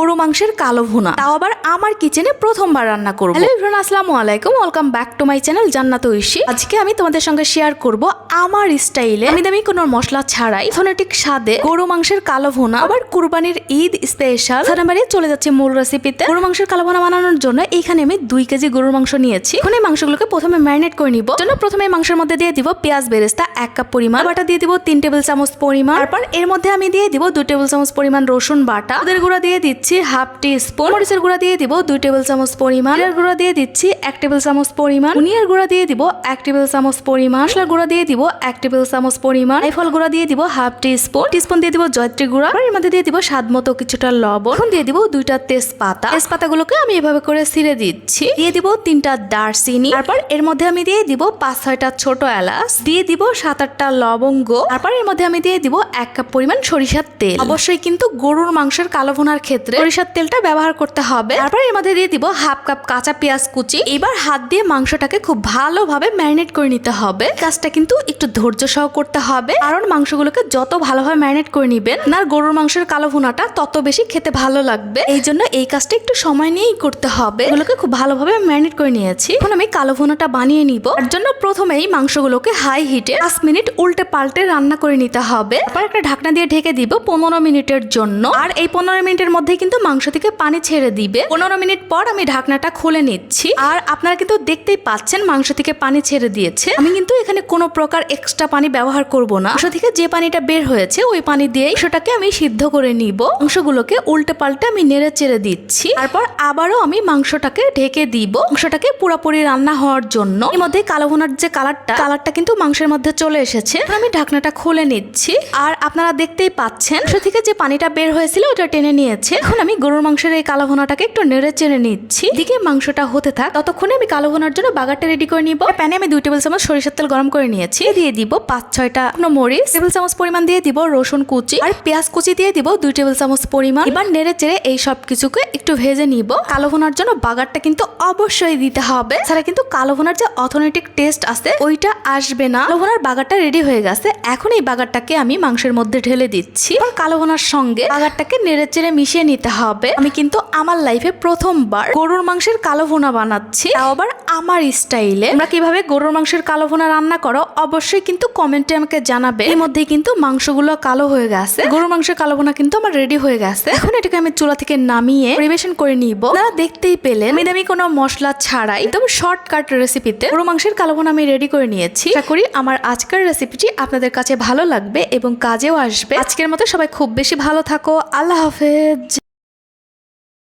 গরু মাংসের কালো ভুনা। তাও আবার আমার কিচেনে প্রথমবার রান্না করব। হ্যালো ইভরান আসসালামু আলাইকুম। Welcome back to my channel Jannat Oishi. আজকে আমি তোমাদের সঙ্গে শেয়ার করব আমার স্টাইলে আমি দামি কোনো মশলা ছাড়াই ফোনেটিক স্বাদে গরু মাংসের কালো ভুনা। আবার কুরবানির ঈদ স্পেশাল সারামারি চলে যাচ্ছে মূল রেসিপিতে গরু মাংসের কালো ভুনা বানানোর জন্য এখানে আমি দুই কেজি গরুর মাংস নিয়েছি। এখন এই মাংসগুলোকে প্রথমে ম্যারিনেট করে নিব। জন্য প্রথমে মাংসের মধ্যে দিয়ে দিব পেঁয়াজ বেরেস্তা, এক কাপ পরিমাণ। বাটা দিয়ে দিব তিন টেবিল চামচ পরিমাণ। তারপর এর মধ্যে আমি দিয়ে দিব দুই টেবিল চামচ পরিমাণ রসুন বাটা। ওদের গুঁড়া দিয়ে দিচ্ছি। হাফ টি স্পুন মরিচের গুঁড়া দিয়ে দিব দুই টেবিল চামচ পরিমাণ জিরার গুঁড়া দিয়ে দিচ্ছি এক টেবিল চামচ পরিমাণ ধনিয়ার গুঁড়া দিয়ে দিব এক টেবিল চামচ পরিমাণ মশলার গুঁড়া দিয়ে দিব এক টেবিল চামচ পরিমাণ ফল গুঁড়া দিয়ে দিব half teaspoon teaspoon দিয়ে দিব জয়ত্রী গুঁড়া এর মধ্যে দিয়ে দিব স্বাদ মতো কিছুটা লবণ এখন দিয়ে দিব দুইটা তেজপাতা তেজপাতাগুলোকে আমি এভাবে করে ছিঁড়ে দিচ্ছি দিয়ে দিব তিনটা দারচিনি তারপর এর মধ্যে আমি দিয়ে দিব পাঁচ ছয়টা ছোট এলাচ দিয়ে দিব সাত আটটা লবঙ্গ তারপর এর মধ্যে আমি দিয়ে দিব এক কাপ পরিমাণ সরিষার তেল অবশ্যই কিন্তু গরুর মাংসের কালো ভুনার ক্ষেত্রে সরিষার তেলটা ব্যবহার করতে হবে। তারপর এর মধ্যে দিয়ে দিব হাফ কাপ কাঁচা পেঁয়াজ কুচি। এবার হাত দিয়ে মাংসটাকে খুব ভালোভাবে ম্যারিনেট করে নিতে হবে। কাজটা কিন্তু একটু ধৈর্য সহ করতে হবে। কারণ মাংসগুলোকে যত ভালোভাবে ম্যারিনেট করে নিবেন না গরুর মাংসের কালো ভুনাটা তত বেশি খেতে ভালো লাগবে। এই জন্য এই কাজটা একটু সময় নিয়েই করতে হবে। এগুলোকে খুব ভালোভাবে ম্যারিনেট করে নিয়েছি। এখন আমি কালো ভুনাটা বানিয়ে নিব। তার জন্য প্রথমেই মাংসগুলোকে হাই হিটে পাঁচ মিনিট উল্টে পাল্টে রান্না করে নিতে হবে। তারপর একটা ঢাকনা দিয়ে ঢেকে দিব পনেরো মিনিটের জন্য। আর এই পনেরো মিনিটের মধ্যে কিন্তু মাংস থেকে পানি ছেড়ে দিবে। পনেরো মিনিট পর আমি ঢাকনাটা খুলে নিচ্ছি। আর আপনারা কিন্তু দেখতেই পাচ্ছেন মাংস থেকে পানি ছেড়ে দিয়েছে। আমি কিন্তু এখানে কোনো প্রকার এক্সট্রা পানি ব্যবহার করব না। মাংস থেকে যে পানিটা বের হয়েছে, ওই পানি দিয়ে সেটাকে আমি সিদ্ধ করে নিব। অংশগুলোকে উল্টে পাল্টে আমি নেড়ে চেড়ে দিচ্ছি। তারপর আবারও আমি মাংসটাকে ঢেকে দিব। মাংসটাকে পুরোপুরি রান্না হওয়ার জন্য। এর মধ্যে কালো ভুনার যে কালারটা কালারটা কিন্তু মাংসের মধ্যে চলে এসেছে। আমি ঢাকনাটা খুলে নিচ্ছি। আর আপনারা দেখতেই পাচ্ছেন, মাংস থেকে যে পানিটা বের হয়েছিল, ওটা টেনে নিয়েছে। আমি গরুর মাংসের এই কালো ভুনাটাকে একটু নেড়ে চেড়ে নিচ্ছি। এদিকে মাংসটা হতে থাক। ততক্ষণে আমি কালো ভুনার জন্য বাগারটা রেডি করে নিব। প্যানে আমি দুই টেবিল চামচ সরিষার তেল গরম করে নিয়েছি। দিয়ে দিব পাঁচ, ছয়টা মরিচ। টেবিল চামচ পরিমাণ দিয়ে দিব রসুন কুচি। আর পেঁয়াজ কুচি দিয়ে দিব দুই টেবিল চামচ পরিমাণ। এবার নেড়ে চেড়ে এই সব কিছুকে একটু ভেজে নিব। কালো ভুনার জন্য বাগারটা কিন্তু অবশ্যই দিতে হবে। ছাড়া কিন্তু কালো ভুনার যে অথেন্টিক টেস্ট আছে, ওইটা আসবে না। কালো ভুনার বাগারটা রেডি হয়ে গেছে। এখন এই বাগারটাকে আমি মাংসের মধ্যে ঢেলে দিচ্ছি। কালো ভুনার সঙ্গে বাগারটাকে নেড়ে চেড়ে মিশিয়ে নিতে হবে। আমি কিন্তু আমার লাইফে প্রথমবার গরুর মাংসের কালো ভুনা বানাচ্ছি। তাও আবার আমার স্টাইলে তোমরা কীভাবে গরুর মাংসের কালো ভুনা রান্না করো, অবশ্যই কিন্তু কমেন্টে আমাকে জানাবে। এর মধ্যে কিন্তু মাংসগুলো কালো হয়ে গেছে। গরুর মাংসের কালো ভুনা কিন্তু আমার রেডি হয়ে গেছে। এখন এটাকে আমি চুলা থেকে নামিয়ে পরিবেশন করে নিব। আপনারা দেখতেই পেলেন, আমি দামি কোনো মশলা ছাড়াই একদম শর্টকাট রেসিপিতে গরু মাংসের কালো ভুনা আমি রেডি করে নিয়েছি। আশা করি আমার আজকের রেসিপিটি আপনাদের কাছে ভালো লাগবে এবং কাজেও আসবে। আজকের মতো সবাই খুব বেশি ভালো থাকো। আল্লাহ হাফেজ।